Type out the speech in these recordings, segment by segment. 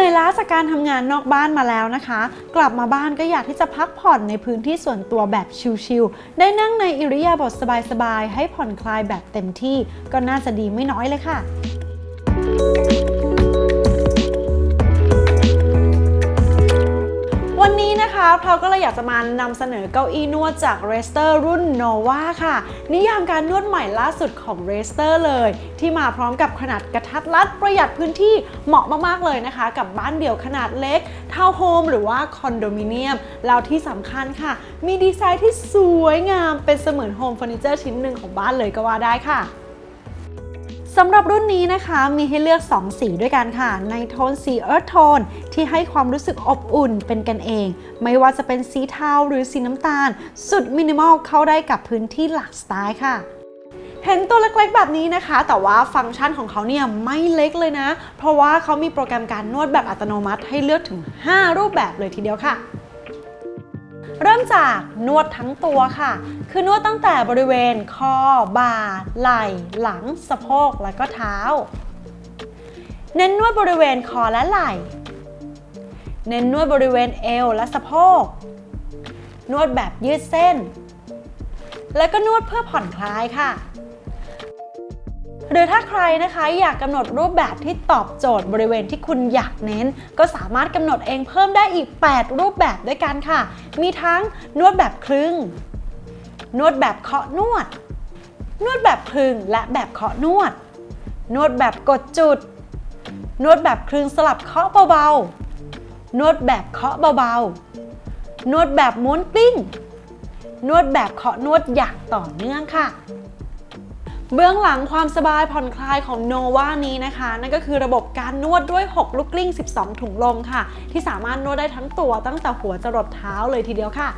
นื่อยล้าจากการทำงานนอกบ้านมาแล้วนะคะ กลับมาบ้านก็อยากที่จะพักผ่อนในพื้นที่ส่วนตัวแบบชิลๆได้นั่งในอิริยาบถสบายๆให้ผ่อนคลายแบบเต็มที่ ก็น่าจะดีไม่น้อยเลยค่ะ นี้นะคะเราก็เลยอยากจะมานำเสนอเก้าอี้นวดจาก r e s t e r รุ่น Nova ค่ะ นิยามการนวดใหม่ล่าสุดของ r e s t e r เลย ที่มาพร้อมกับขนาดกระทัดรัดประหยัดพื้นที่เหมาะมากๆเลยนะคะ กับบ้านเดี่ยวขนาดเล็กทาวน์โฮมหรือว่าคอนโดมิเนียมแล้วที่สำคัญค่ะ มีดีไซน์ที่สวยงามเป็นเสมือนโฮมเฟอร์นิเจอร์ชิ้นหนึ่งของบ้านเลยก็ว่าได้ค่ะ สำหรับรุ่นนี้นะคะมีให้เลือก 2 สีด้วยกันค่ะ ในโทนสี Earth Tone ที่ให้ความรู้สึกอบอุ่นเป็นกันเอง ไม่ว่าจะเป็นสีเทาหรือสีน้ำตาล สุดมินิมอลเข้าได้กับพื้นที่หลากสไตล์ค่ะเห็นตัวเล็กๆ แบบนี้นะคะ แต่ว่าฟังก์ชันของเขาเนี่ยไม่เล็กเลยนะ เพราะว่าเขามีโปรแกรมการนวดแบบอัตโนมัติให้เลือกถึง 5 รูปแบบเลยทีเดียวค่ะ เริ่มจากนวดทั้งตัวค่ะ คือนวดตั้งแต่บริเวณคอ บ่า ไหล่ หลัง สะโพก และก็เท้า เน้นนวดบริเวณคอและไหล่ เน้นนวดบริเวณเอวและสะโพก นวดแบบยืดเส้น แล้วก็นวดเพื่อผ่อนคลายค่ะ หรือถ้าใครนะคะอยากกำหนดรูปแบบที่ตอบโจทย์บริเวณที่คุณอยากเน้น ก็สามารถกำหนดเองเพิ่มได้อีก 8 รูปแบบด้วยกันค่ะ มีทั้งนวดแบบครึ่ง นวดแบบเคาะนวด นวดแบบคลึงและแบบเคาะนวด นวดแบบกดจุด นวดแบบคลึงสลับเคาะเบาๆ นวดแบบเคาะเบาๆ นวดแบบม้วนกลิ้งนวดแบบเคาะนวดอย่างต่อเนื่องค่ะ เบื้องหลังความสบายผ่อนคลายของโนวานี้นะคะ นั่นก็คือระบบการนวดด้วย 6 ลูกกลิ้ง 12 ถุงลมค่ะ ที่สามารถนวดได้ทั้งตัวตั้งแต่หัวจรดเท้าเลยทีเดียวค่ะ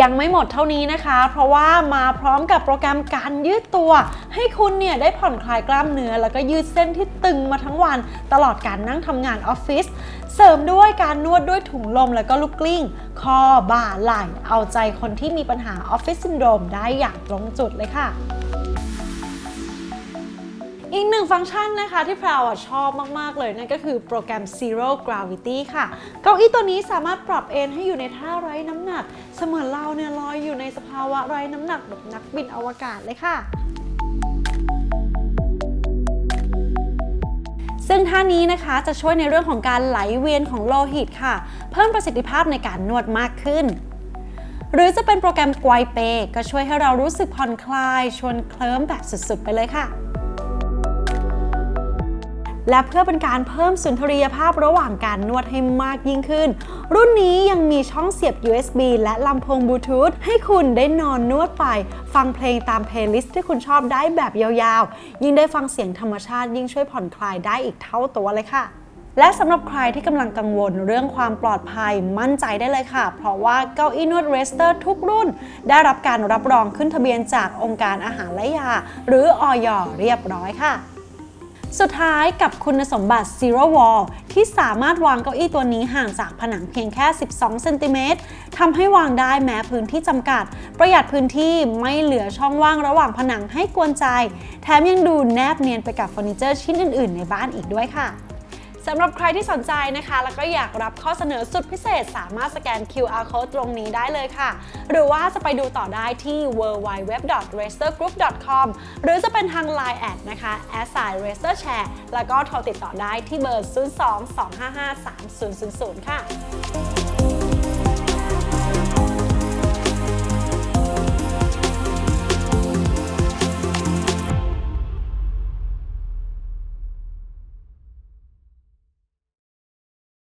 ยังไม่หมดเท่านี้นะคะ เพราะว่ามาพร้อมกับโปรแกรมการยืดตัว ให้คุณเนี่ยได้ผ่อนคลายกล้ามเนื้อ แล้วก็ยืดเส้นที่ตึงมาทั้งวัน ตลอดการนั่งทำงานออฟฟิศ เสริมด้วยการนวดด้วยถุงลมแล้วก็ลูกกลิ้ง คอบ่าไหล่ เอาใจคนที่มีปัญหาออฟฟิศซินโดรมได้อย่างตรงจุดเลยค่ะ อีกหนึ่งฟังก์ชันนะคะที่พราวชอบมาก ๆ เลยนั่นก็คือโปรแกรม Zero Gravity ค่ะ เก้าอี้ตัวนี้สามารถปรับเอนให้อยู่ในท่าไร้น้ำหนัก เสมือนเราเนี่ยลอยอยู่ในสภาวะไร้น้ำหนักแบบนักบินอวกาศเลยค่ะซึ่งท่านี้นะคะจะช่วยในเรื่องของการไหลเวียนของโลหิตค่ะ เพิ่มประสิทธิภาพในการนวดมากขึ้น หรือจะเป็นโปรแกรมไกวเปก็ช่วยให้เรารู้สึกผ่อนคลาย ชวนเคลิ้มแบบสุดๆ ไปเลยค่ะ และเพื่อเป็นการเพิ่มสุนทรียภาพระหว่างการนวดให้มากยิ่งขึ้น รุ่นนี้ยังมีช่องเสียบ USB และลำโพงบลูทูธให้คุณได้นอนนวดไป ฟังเพลงตามเพลย์ลิสต์ที่คุณชอบได้แบบยาวๆ ยิ่งได้ฟังเสียงธรรมชาติยิ่งช่วยผ่อนคลายได้อีกเท่าตัวเลยค่ะและสำหรับใครที่กำลังกังวลเรื่องความปลอดภัยมั่นใจได้เลยค่ะ เพราะว่าเก้าอี้นวดเรสเตอร์ทุกรุ่น ได้รับการรับรองขึ้นทะเบียนจากองค์การอาหารและยา หรืออยเรียบร้อยค่ะ สุดท้ายกับคุณสมบัติ Zero Wall ที่สามารถวางเก้าอี้ตัวนี้ห่างจากผนังเพียงแค่ 12 เซนติเมตรทำให้วางได้แม้พื้นที่จำกัด ประหยัดพื้นที่ไม่เหลือช่องว่างระหว่างผนังให้กวนใจ แถมยังดูแนบเนียนไปกับเฟอร์นิเจอร์ชิ้นอื่น ๆ ในบ้านอีกด้วยค่ะ สำหรับใครที่สนใจนะคะ แล้วก็อยากรับข้อเสนอสุดพิเศษ สามารถสแกน QR code ตรงนี้ได้เลยค่ะ หรือว่าจะไปดูต่อได้ที่ www.racergroup.com หรือจะเป็นทาง Line แอดนะคะ s i r a c e r share แล้วก็โทรติดต่อได้ที่เบอร์ 02 255 3000 ค่ะ